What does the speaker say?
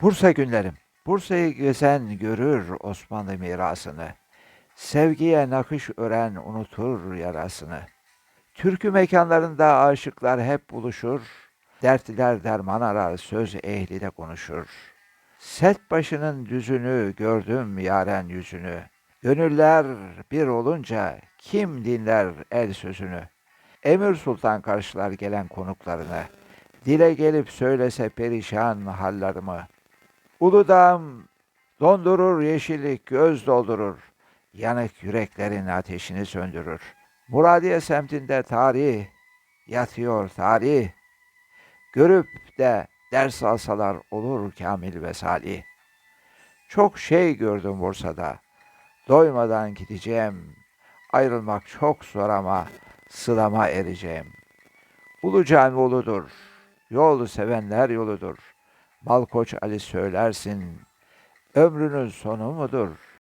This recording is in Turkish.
Bursa günlerim. Bursa'yı gezen görür Osmanlı mirasını. Sevgiye nakış ören unutur yarasını. Türkü mekanlarında aşıklar hep buluşur. Dertliler derman arar, söz ehli de konuşur. Set başının düzünü gördüm yaren yüzünü. Gönüller bir olunca kim dinler el sözünü? Emir Sultan karşılar gelen konuklarını. Dile gelip söylese perişan hallarımı. Uludağ'ım dondurur yeşillik göz doldurur. Yanık yüreklerin ateşini söndürür. Muradiye semtinde tarih yatıyor tarih. Görüp de ders alsalar olur kamil ve salih. Çok şey gördüm Bursa'da. Doymadan gideceğim. Ayrılmak çok zor ama sılama ereceğim. Ulu cami uludur. Yolu sevenler yoludur. Malkoç Ali söylersin. Ömrünün sonu mudur?